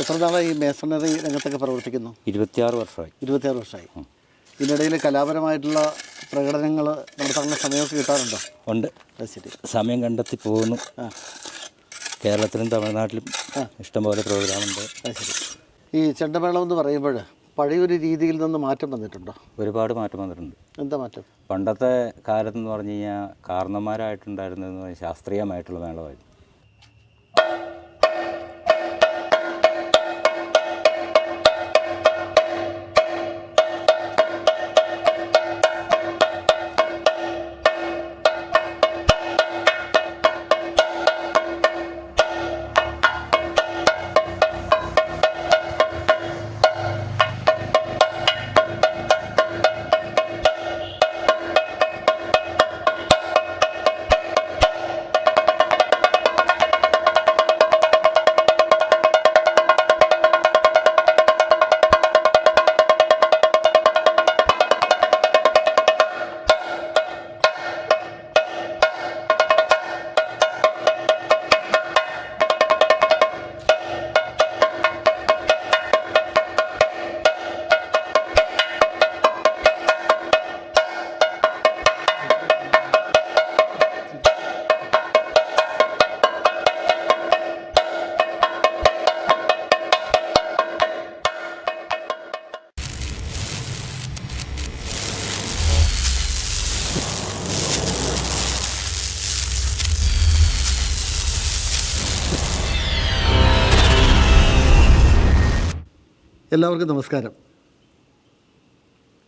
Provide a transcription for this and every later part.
എത്ര നാളായി ഈ മേസണറി രംഗത്തൊക്കെ പ്രവർത്തിക്കുന്നു? ഇരുപത്തിയാറ് വർഷമായി. ഇരുപത്തിയാറ് വർഷമായി. ഇതിനിടയിൽ കലാപരമായിട്ടുള്ള പ്രകടനങ്ങൾ നടത്താനുള്ള സമയമൊക്കെ കിട്ടാറുണ്ടോ? ഉണ്ട്. ശരി. സമയം കണ്ടെത്തി പോകുന്നു. കേരളത്തിലും തമിഴ്നാട്ടിലും ഇഷ്ടംപോലെ പ്രോഗ്രാമുണ്ട് ശരി. ഈ ചെണ്ടമേളം എന്ന് പറയുമ്പോൾ പഴയൊരു രീതിയിൽ നിന്ന് മാറ്റം വന്നിട്ടുണ്ടോ? ഒരുപാട് മാറ്റം വന്നിട്ടുണ്ട്. എന്താ മാറ്റം? പണ്ടത്തെ കാലത്തെന്ന് പറഞ്ഞു കഴിഞ്ഞാൽ കാരണന്മാരായിട്ടുണ്ടായിരുന്നതെന്ന് പറഞ്ഞാൽ ശാസ്ത്രീയമായിട്ടുള്ള മേളമായിരുന്നു. എല്ലാവർക്കും നമസ്കാരം.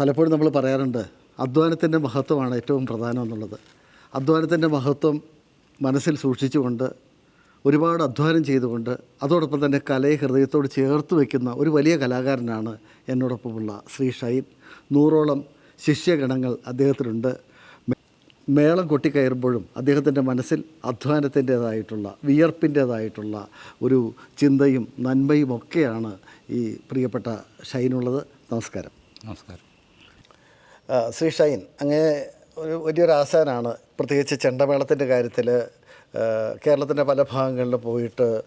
പലപ്പോഴും നമ്മൾ പറയാറുണ്ട് അധ്വാനത്തിന്റെ മഹത്വമാണ് ഏറ്റവും പ്രധാനം എന്നുള്ളത്. അധ്വാനത്തിന്റെ മഹത്വം മനസ്സിൽ സൂക്ഷിച്ചുകൊണ്ട് ഒരുപാട് അധ്വാനം ചെയ്തുകൊണ്ട് അതോടൊപ്പം തന്നെ കലയെ ഹൃദയത്തോട് ചേർത്ത് വയ്ക്കുന്ന ഒരു വലിയ കലാകാരനാണ് എന്നോടൊപ്പമുള്ള ശ്രീ ഷൈൻ. നൂറോളം ശിഷ്യഗണങ്ങൾ അദ്ദേഹത്തിനുണ്ട്. മേളം കൊട്ടിക്കയറുമ്പോഴും അദ്ദേഹത്തിന്റെ മനസ്സിൽ അധ്വാനത്തിന്റേതായിട്ടുള്ള വിയർപ്പിന്റേതായിട്ടുള്ള ഒരു ചിന്തയും നന്മയും ഒക്കെയാണ് ഈ പ്രിയപ്പെട്ട ഷൈനുള്ളത്. നമസ്കാരം. നമസ്കാരം. ശ്രീ ഷൈൻ അങ്ങേ ഒരു വലിയൊരു ആസാനാണ് പ്രത്യേകിച്ച് ചെണ്ടമേളത്തിന്റെ കാര്യത്തിൽ കേരളത്തിന്റെ പല ഭാഗങ്ങളിലും പോയിട്ട്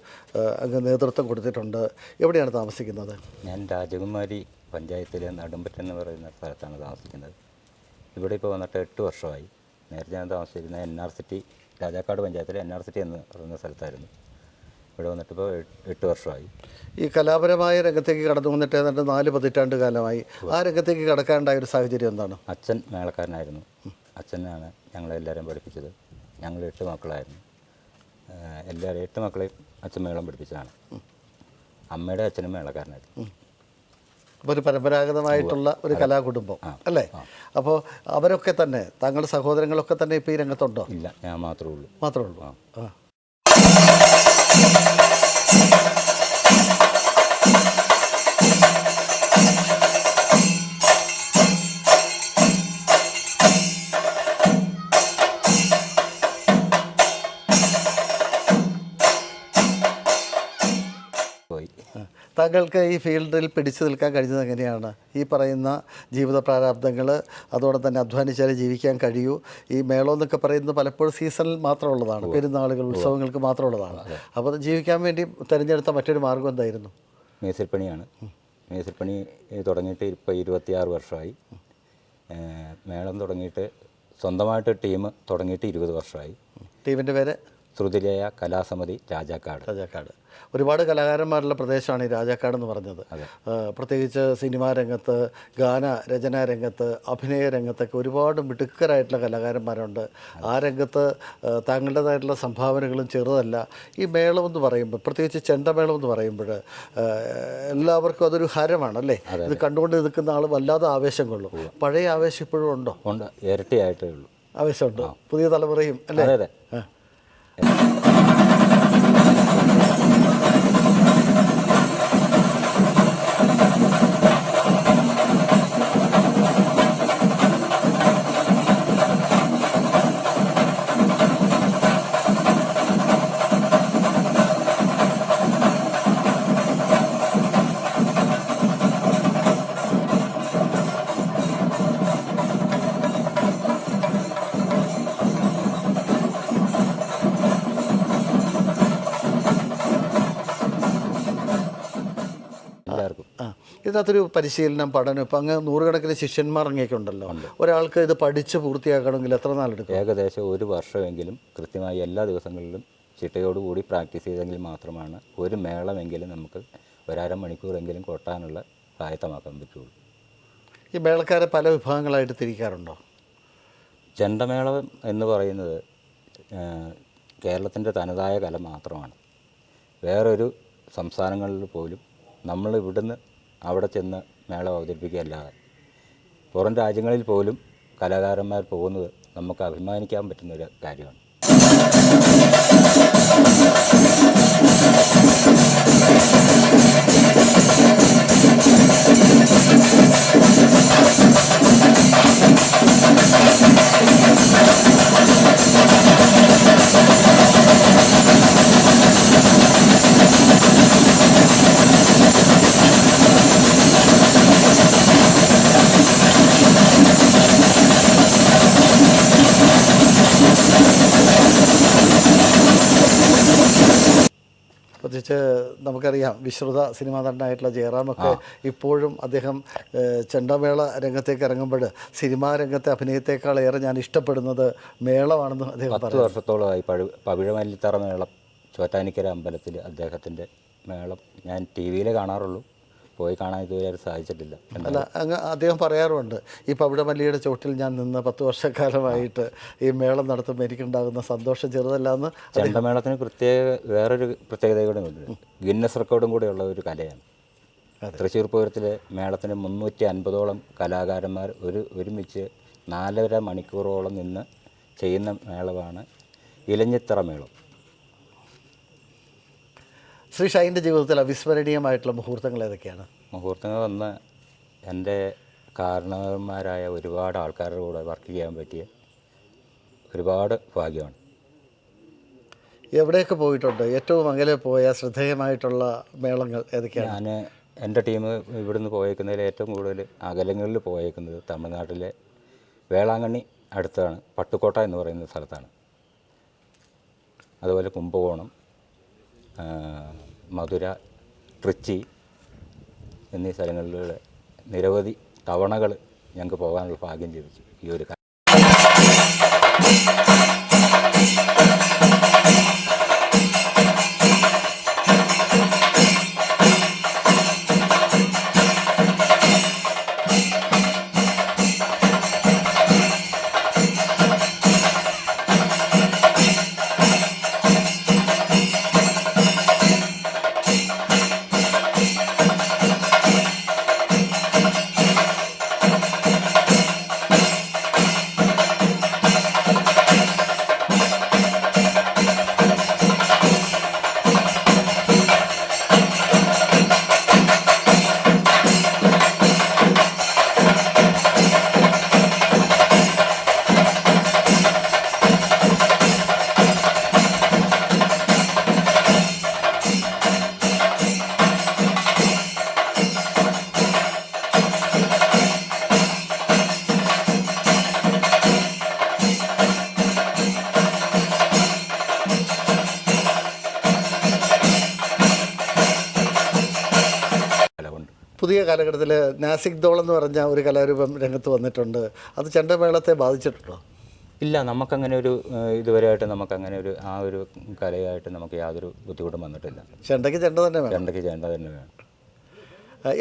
അങ്ങ് നേതൃത്വം കൊടുത്തിട്ടുണ്ട്. എവിടെയാണ് താമസിക്കുന്നത്? ഞാൻ രാജകുമാരി പഞ്ചായത്തിലെ നടുമ്പറ്റ എന്ന് പറയുന്ന സ്ഥലത്താണ് താമസിക്കുന്നത്. ഇവിടെ ഇപ്പോൾ വന്നിട്ട് എട്ട് വർഷമായി. നേരത്തെ ഞാൻ താമസിച്ചിരുന്നത് എൻ ആർ സിറ്റി രാജാക്കാട് പഞ്ചായത്തിലെ എൻ ആർ സിറ്റി എന്ന് പറയുന്ന സ്ഥലത്തായിരുന്നു. ഇവിടെ വന്നിട്ട് ഇപ്പോൾ എട്ട് വർഷമായി. ഈ കലാപരമായ രംഗത്തേക്ക് കടന്നു വന്നിട്ട് ഏതാണ്ട് നാല് പതിറ്റാണ്ട് കാലമായി. ആ രംഗത്തേക്ക് കടക്കാനുണ്ടായ ഒരു സാഹചര്യം എന്താണ്? അച്ഛൻ മേളക്കാരനായിരുന്നു. അച്ഛനാണ് ഞങ്ങളെല്ലാവരും പഠിപ്പിച്ചത്. ഞങ്ങൾ എട്ട് മക്കളായിരുന്നു. എല്ലാവരും എട്ട് മക്കളെയും അച്ഛൻ മേളം പഠിപ്പിച്ചതാണ്. അമ്മയുടെ അച്ഛനും മേളക്കാരനായിരുന്നു. അപ്പോൾ ഒരു പരമ്പരാഗതമായിട്ടുള്ള ഒരു കലാകുടുംബം അല്ലേ? അപ്പോൾ അവരൊക്കെ തന്നെ താങ്കളുടെ സഹോദരങ്ങളൊക്കെ തന്നെ ഇപ്പോൾ ഈ രംഗത്തുണ്ടോ? ഇല്ല ഞാൻ മാത്രമേ ഉള്ളൂ. മാത്രമേ ഉള്ളൂ. ആ. താങ്കൾക്ക് ഈ ഫീൽഡിൽ പിടിച്ചു നിൽക്കാൻ കഴിഞ്ഞത് എങ്ങനെയാണ്? ഈ പറയുന്ന ജീവിത പ്രാരാബ്ദങ്ങൾ അതോടെ തന്നെ അധ്വാനിച്ചാലേ ജീവിക്കാൻ കഴിയൂ. ഈ മേളം എന്നൊക്കെ പറയുന്നത് പലപ്പോഴും സീസണിൽ മാത്രമുള്ളതാണ്. പെരുന്നാളുകൾ ഉത്സവങ്ങൾക്ക് മാത്രമുള്ളതാണ്. അപ്പോൾ ജീവിക്കാൻ വേണ്ടി തിരഞ്ഞെടുത്ത മറ്റൊരു മാർഗം എന്തായിരുന്നു? മേസിൽപ്പണിയാണ്. മേസിൽപ്പണി തുടങ്ങിയിട്ട് ഇപ്പോൾ ഇരുപത്തിയാറ് വർഷമായി. മേളം തുടങ്ങിയിട്ട് സ്വന്തമായിട്ട് ടീം തുടങ്ങിയിട്ട് ഇരുപത് വർഷമായി. ടീമിന്റെ പേര്? ശ്രുതിലേയ കലാസമിതി രാജാക്കാട്. രാജാക്കാട്. ഒരുപാട് കലാകാരന്മാരുള്ള പ്രദേശമാണ് ഈ രാജാക്കാട് എന്ന് പറഞ്ഞത്. ആ, പ്രത്യേകിച്ച് സിനിമാ രംഗത്ത് ഗാന രചനാ രംഗത്ത് അഭിനയ രംഗത്തൊക്കെ ഒരുപാട് മിടുക്കരായിട്ടുള്ള കലാകാരന്മാരുണ്ട്. ആ രംഗത്ത് ആ, താങ്കളുടേതായിട്ടുള്ള സംഭാവനകളും ചെറുതല്ല. ഈ മേളം എന്ന് പറയുമ്പോൾ പ്രത്യേകിച്ച് ചെണ്ടമേളം എന്ന് പറയുമ്പോൾ ആ, എല്ലാവർക്കും അതൊരു ഹരമാണ് അല്ലേ ഇത് കണ്ടുകൊണ്ട് നിൽക്കുന്ന ആൾ വല്ലാതെ ആവേശം കൊള്ളും പഴയ ആവേശം ഇപ്പോഴും ഉണ്ടോ? ഉണ്ട്. ഇരട്ടിയായിട്ടേ ഉള്ളൂ. ആവേശമുണ്ടോ? പുതിയ തലമുറയും അല്ലേ? അതെ ഇതിനകത്തൊരു പരിശീലനം പഠനം ഇപ്പം അങ്ങ് നൂറുകണക്കിന് ശിഷ്യന്മാർ അങ്ങേക്ക് ഉണ്ടല്ലോ ഒരാൾക്ക് ഇത് പഠിച്ച് പൂർത്തിയാക്കണമെങ്കിൽ എത്ര നാളെടുക്കും? ഏകദേശം ഒരു വർഷമെങ്കിലും കൃത്യമായി എല്ലാ ദിവസങ്ങളിലും ചിട്ടയോടുകൂടി പ്രാക്ടീസ് ചെയ്തെങ്കിൽ മാത്രമാണ് ഒരു മേളമെങ്കിലും നമുക്ക് ഒരര മണിക്കൂറെങ്കിലും കൊട്ടാനുള്ള പ്രായത്തമാക്കാൻ പറ്റുള്ളൂ. ഈ മേളക്കാരെ പല വിഭാഗങ്ങളായിട്ട് തിരിക്കാറുണ്ടോ? ചെണ്ടമേളം എന്ന് പറയുന്നത് കേരളത്തിന്റെ തനതായ കല മാത്രമാണ്. വേറൊരു സംസ്ഥാനങ്ങളിൽ പോലും നമ്മൾ ഇവിടുന്ന് അവിടെ ചെന്ന് മേളം അവതരിപ്പിക്കുകയല്ലാതെ. പുറം രാജ്യങ്ങളിൽ പോലും കലാകാരന്മാർ പോകുന്നത് നമുക്ക് അഭിമാനിക്കാൻ പറ്റുന്ന ഒരു കാര്യമാണ്. വിശ്രുത സിനിമാ നടനായിട്ടുള്ള ജയറാമൊക്കെ ഇപ്പോഴും അദ്ദേഹം ചെണ്ടമേള രംഗത്തേക്ക് ഇറങ്ങുമ്പോൾ സിനിമാ രംഗത്തെ അഭിനയത്തെക്കാൾ ഏറെ ഞാൻ ഇഷ്ടപ്പെടുന്നത് മേളമാണെന്ന് അദ്ദേഹം പത്ത് വർഷത്തോളമായി പഴു പവിഴമല്ലിത്തറ മേളം ചോറ്റാനിക്കര അമ്പലത്തിൽ അദ്ദേഹത്തിന്റെ മേളം ഞാൻ ടി വിയിൽ കാണാറുള്ളൂ. പോയി കാണാൻ ഇതുവരെ സാധിച്ചിട്ടില്ല. അല്ല അങ്ങ് അദ്ദേഹം പറയാറുണ്ട് ഈ പവിഴമല്ലിയുടെ ചോട്ടിൽ ഞാൻ നിന്ന് പത്ത് വർഷക്കാലമായിട്ട് ഈ മേളം നടത്തുമ്പോൾ എനിക്കുണ്ടാകുന്ന സന്തോഷം ചെറുതല്ല എന്ന് ചെണ്ടമേളത്തിന് പ്രത്യേക വേറൊരു പ്രത്യേകത കൂടെ ഉണ്ട്. ഗിന്നസ് റെക്കോർഡും കൂടെ ഉള്ള ഒരു കലയാണ്. തൃശ്ശൂർ പൂരത്തിലെ മേളത്തിന് മുന്നൂറ്റി അൻപതോളം കലാകാരന്മാർ ഒരു ഒരുമിച്ച് നാലര മണിക്കൂറോളം നിന്ന് ചെയ്യുന്ന മേളമാണ് ഇലഞ്ഞിത്തറ മേളം. ശ്രീ ഷൈന്റെ ജീവിതത്തിൽ അവിസ്മരണീയമായിട്ടുള്ള മുഹൂർത്തങ്ങൾ ഏതൊക്കെയാണ്? മുഹൂർത്തങ്ങൾ വന്ന് എന്റെ കാരണവന്മാരായ ഒരുപാട് ആൾക്കാരുടെ കൂടെ വർക്ക് ചെയ്യാൻ പറ്റിയ ഒരുപാട് ഭാഗ്യമാണ്. എവിടെയൊക്കെ പോയിട്ടുണ്ട്? ഏറ്റവും അകലെ പോയ ശ്രദ്ധേയമായിട്ടുള്ള മേളങ്ങൾ ഏതൊക്കെയാണ്? ഞാൻ എന്റെ ടീം ഇവിടുന്ന് പോയേക്കുന്നതിൽ ഏറ്റവും കൂടുതൽ അകലങ്ങളിൽ പോയേക്കുന്നത് തമിഴ്നാട്ടിലെ വേളാങ്കണ്ണി അടുത്താണ് പട്ടുക്കോട്ട എന്ന് പറയുന്ന സ്ഥലത്താണ്. അതുപോലെ കുംഭകോണം മധുര ട്രിച്ചി എന്നീ സ്ഥലങ്ങളിലൂടെ നിരവധി തവണകൾ ഞങ്ങൾക്ക് പോകാനുള്ള ഭാഗ്യം ലഭിച്ചു. ഈ ഒരു പുതിയ കാലഘട്ടത്തിൽ നാസിക് ദോൾ എന്ന് പറഞ്ഞ ഒരു കലാരൂപം രംഗത്ത് വന്നിട്ടുണ്ട്. അത് ചെണ്ടമേളത്തെ ബാധിച്ചിട്ടുണ്ടോ? ഇല്ല നമുക്കങ്ങനെ ഒരു ഇതുവരെയായിട്ട് നമുക്കങ്ങനെ ഒരു ആ ഒരു കലയായിട്ട് നമുക്ക് യാതൊരു ബുദ്ധിമുട്ടും വന്നിട്ടില്ല. ചെണ്ടയ്ക്ക് ചെണ്ട തന്നെ വേണം. ചെണ്ടയ്ക്ക് ചെണ്ട തന്നെ വേണം.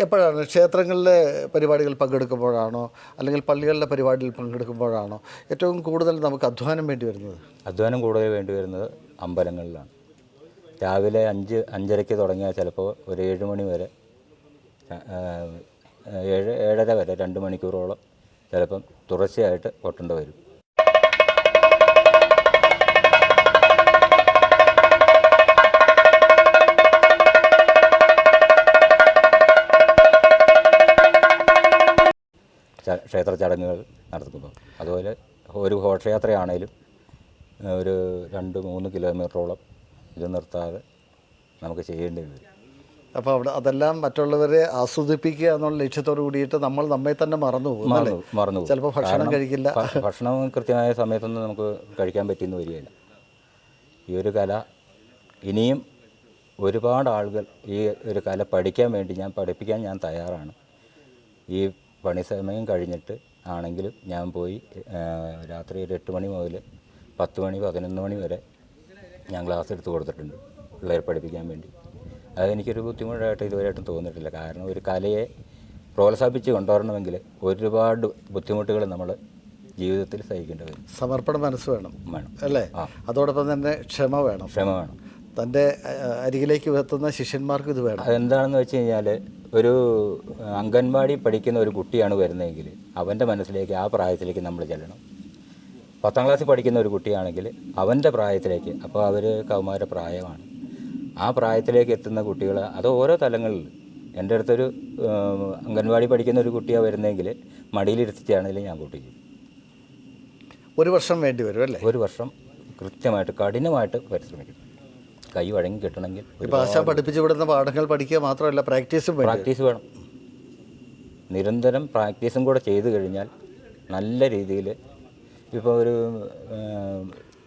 എപ്പോഴാണ്? ക്ഷേത്രങ്ങളിലെ പരിപാടികൾ പങ്കെടുക്കുമ്പോഴാണോ? അല്ലെങ്കിൽ പള്ളികളിലെ പരിപാടിയിൽ പങ്കെടുക്കുമ്പോഴാണോ? ഏറ്റവും കൂടുതൽ നമുക്ക് അധ്വാനം വേണ്ടി വരുന്നത്? അധ്വാനം കൂടുതൽ വേണ്ടി വരുന്നത് അമ്പലങ്ങളിലാണ്. രാവിലെ അഞ്ച് അഞ്ചരയ്ക്ക് തുടങ്ങിയാൽ ചിലപ്പോൾ ഒരു ഏഴ് മണി വരെ ഏഴ് ഏഴര വരെ രണ്ട് മണിക്കൂറോളം ചിലപ്പം തുടർച്ചയായിട്ട് കൊട്ടേണ്ടി വരും. ക്ഷേത്ര ചടങ്ങുകൾ നടത്തുമ്പോൾ. അതുപോലെ ഒരു ഘോഷയാത്രയാണേലും ഒരു രണ്ട് മൂന്ന് കിലോമീറ്ററോളം ഇത് നിർത്താതെ നമുക്ക് ചെയ്യേണ്ടി വരും. അപ്പോൾ അവിടെ അതെല്ലാം മറ്റുള്ളവരെ ആസ്വദിപ്പിക്കുക എന്നുള്ള ലക്ഷ്യത്തോട് കൂടിയിട്ട് നമ്മൾ നമ്മെ തന്നെ മറന്നു പോകും അല്ലേ? മറന്നു മറന്നു ചിലപ്പോൾ ഭക്ഷണം കഴിക്കില്ല. ഭക്ഷണം കൃത്യമായ സമയത്തൊന്നും നമുക്ക് കഴിക്കാൻ പറ്റിയെന്ന് വരികയില്ല. ഈ ഒരു കല ഇനിയും ഒരുപാട് ആളുകൾ ഈ ഒരു കല പഠിക്കാൻ വേണ്ടി ഞാൻ പഠിപ്പിക്കാൻ ഞാൻ തയ്യാറാണ്. ഈ പണി സമയം കഴിഞ്ഞിട്ട് ആണെങ്കിലും ഞാൻ പോയി രാത്രി ഒരു എട്ട് മണി മുതൽ പത്ത് മണി പതിനൊന്ന് മണി വരെ ഞാൻ ക്ലാസ് എടുത്ത് കൊടുത്തിട്ടുണ്ട് പിള്ളേരെ പഠിപ്പിക്കാൻ വേണ്ടി. അതെനിക്കൊരു ബുദ്ധിമുട്ടായിട്ട് ഇതുവരെയായിട്ടും തോന്നിയിട്ടില്ല. കാരണം ഒരു കലയെ പ്രോത്സാഹിപ്പിച്ച് കൊണ്ടുവരണമെങ്കിൽ ഒരുപാട് ബുദ്ധിമുട്ടുകൾ നമ്മൾ ജീവിതത്തിൽ സഹിക്കേണ്ടി വരും. സമർപ്പണ മനസ്സ് വേണം. വേണം. അല്ലേ? അതോടൊപ്പം തന്നെ ക്ഷമ വേണം. ക്ഷമ വേണം. തന്റെ അരികിലേക്ക് എത്തുന്ന ശിഷ്യന്മാർക്ക് ഇത് വേണം. അതെന്താണെന്ന് വെച്ച് കഴിഞ്ഞാൽ ഒരു അംഗൻവാടി പഠിക്കുന്ന ഒരു കുട്ടിയാണ് വരുന്നതെങ്കിൽ അവന്റെ മനസ്സിലേക്ക് ആ പ്രായത്തിലേക്ക് നമ്മൾ ചെല്ലണം. പത്താം ക്ലാസ്സിൽ പഠിക്കുന്ന ഒരു കുട്ടിയാണെങ്കിൽ അവന്റെ പ്രായത്തിലേക്ക് അപ്പോൾ അവർ കൗമാര പ്രായമാണ്. ആ പ്രായത്തിലേക്ക് എത്തുന്ന കുട്ടികൾ അത് ഓരോ തലങ്ങളിൽ. എന്റെ അടുത്തൊരു അംഗൻവാടി പഠിക്കുന്ന ഒരു കുട്ടിയാണ് വരുന്നതെങ്കിൽ മടിയിലിരുത്തിയാണെങ്കിലും ഞാൻ കൂട്ടിക്കും ഒരു വർഷം വേണ്ടി വരും അല്ലേ? ഒരു വർഷം കൃത്യമായിട്ട് കഠിനമായിട്ട് പരിശ്രമിക്കും കൈ വഴങ്ങി കിട്ടണമെങ്കിൽ ഭാഷ ഇപ്പോൾ പഠിപ്പിച്ചു വിടുന്ന പാഠങ്ങൾ പഠിക്കുക മാത്രമല്ല പ്രാക്ടീസും പ്രാക്ടീസ് വേണം. നിരന്തരം പ്രാക്ടീസും കൂടെ ചെയ്തു കഴിഞ്ഞാൽ നല്ല രീതിയിൽ ഇപ്പോൾ ഒരു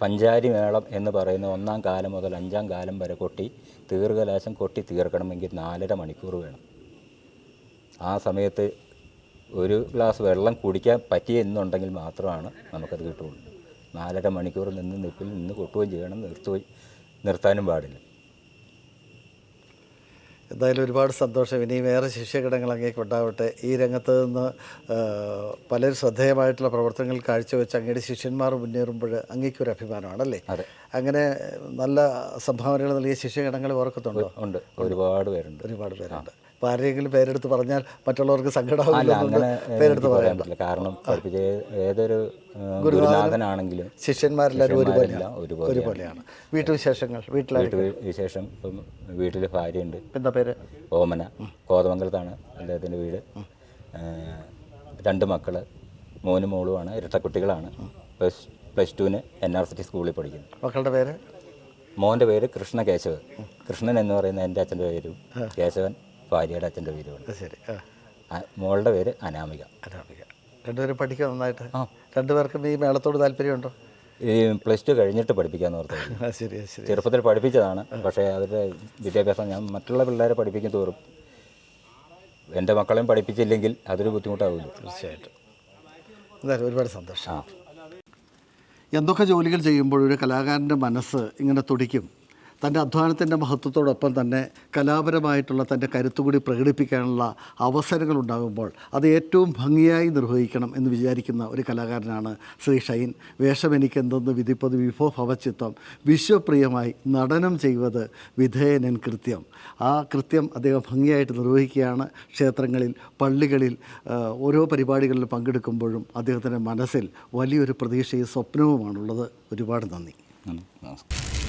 പഞ്ചാരി മേളം എന്ന് പറയുന്ന ഒന്നാം കാലം മുതൽ അഞ്ചാം കാലം വരെ കൊട്ടി തീർഘലാശം കൊട്ടി തീർക്കണമെങ്കിൽ നാലര മണിക്കൂർ വേണം. ആ സമയത്ത് ഒരു ഗ്ലാസ് വെള്ളം കുടിക്കാൻ പറ്റിയെന്നുണ്ടെങ്കിൽ മാത്രമാണ് നമുക്കത് കിട്ടുള്ളൂ. നാലര മണിക്കൂർ നിന്ന് നിപ്പിൽ നിന്ന് കൊട്ടുകയും ചെയ്യണം നിർത്തുകയും നിർത്താനും പാടില്ല. എന്തായാലും ഒരുപാട് സന്തോഷം. ഇനിയും ഏറെ ശിഷ്യകിടങ്ങൾ അങ്ങേക്ക് ഉണ്ടാവട്ടെ ഈ രംഗത്ത് നിന്ന് പലരും ശ്രദ്ധേയമായിട്ടുള്ള പ്രവർത്തനങ്ങൾ കാഴ്ചവെച്ച് അങ്ങയുടെ ശിഷ്യന്മാർ മുന്നേറുമ്പോൾ അങ്ങേക്കൊരു അഭിമാനമാണ് അല്ലേ? അതെ. അങ്ങനെ നല്ല സംഭാവനകൾ നൽകിയ ശിഷ്യകിടങ്ങൾ ഓർക്കത്തുണ്ടോ? ഉണ്ട്. ഒരുപാട് പേരുണ്ട്. ഒരുപാട് പേരുണ്ട്. അപ്പോൾ ആരെങ്കിലും പേരെടുത്ത് പറഞ്ഞാൽ മറ്റുള്ളവർക്ക് അങ്ങനെ പേരെടുത്ത് പറയാൻ കാരണം പഠിപ്പിച്ച ഏതൊരു ഗുരുനാഥനാണെങ്കിലും ശിഷ്യന്മാരെല്ലാവരും ഒരുപോലെയാണ്. ഒരുപോലെയാണ് വീട്ടുവിശേഷങ്ങൾ വീട്ടിലായിട്ട് വിശേഷം ഇപ്പം വീട്ടിൽ ഭാര്യയുണ്ട്. എന്താ പേര്? ഓമന. കോതമംഗലത്താണ് അദ്ദേഹത്തിന്റെ വീട്. രണ്ട് മക്കൾ മോനും മോളുമാണ് ഇരട്ടക്കുട്ടികളാണ്. പ്ലസ് പ്ലസ് ടുവിന് എൻ ആർ സി ടി സ്കൂളിൽ പഠിക്കുന്നു. മക്കളുടെ പേര്? മോന്റെ പേര് കൃഷ്ണ കേശവ് കൃഷ്ണൻ എന്ന് പറയുന്ന എന്റെ അച്ഛന്റെ പേരും കേശവൻ. ഭാര്യയുടെ അച്ഛന്റെ പേര് വേണം ശരി. ആ. മോളുടെ പേര് അനാമിക. അനാമിക. രണ്ടുപേരും പഠിക്കുക നന്നായിട്ട്. ആ. രണ്ടുപേർക്കും ഈ മേളത്തോട് താല്പര്യമുണ്ടോ? ഈ പ്ലസ് ടു കഴിഞ്ഞിട്ട് പഠിപ്പിക്കാന്ന് ശരി ശരി. ചെറുപ്പത്തിൽ പഠിപ്പിച്ചതാണ്. പക്ഷേ അവരുടെ വിദ്യാഭ്യാസം ഞാൻ മറ്റുള്ള പിള്ളേരെ പഠിപ്പിക്കും തോറും എന്റെ മക്കളെയും പഠിപ്പിച്ചില്ലെങ്കിൽ അതൊരു ബുദ്ധിമുട്ടാവില്ല തീർച്ചയായിട്ടും. എന്തായാലും ഒരുപാട് സന്തോഷം. ആ. എന്തൊക്കെ ജോലികൾ ചെയ്യുമ്പോൾ ഒരു കലാകാരന്റെ മനസ്സ് ഇങ്ങനെ തുടിക്കും? തന്റെ അധ്വാനത്തിന്റെ മഹത്വത്തോടൊപ്പം തന്നെ കലാപരമായിട്ടുള്ള തന്റെ കരുത്തുകൂടി പ്രകടിപ്പിക്കാനുള്ള അവസരങ്ങൾ ഉണ്ടാകുമ്പോൾ അത് ഏറ്റവും ഭംഗിയായി നിർവഹിക്കണം എന്ന് വിചാരിക്കുന്ന ഒരു കലാകാരനാണ് ശ്രീ ഷൈൻ. വേഷം എനിക്കെന്തെന്ന് വിധിപ്പത് വിഭോ ഭവചിത്വം. വിശ്വപ്രിയമായി നടനം ചെയ്യുന്നത് വിധേയനൻ കൃത്യം. ആ കൃത്യം അദ്ദേഹം ഭംഗിയായിട്ട് നിർവഹിക്കുകയാണ്. ക്ഷേത്രങ്ങളിൽ പള്ളികളിൽ ഓരോ പരിപാടികളിൽ പങ്കെടുക്കുമ്പോഴും അദ്ദേഹത്തിന്റെ മനസ്സിൽ വലിയൊരു പ്രതീക്ഷയും സ്വപ്നവുമാണുള്ളത്. ഒരുപാട് നന്ദി. നമസ്കാരം.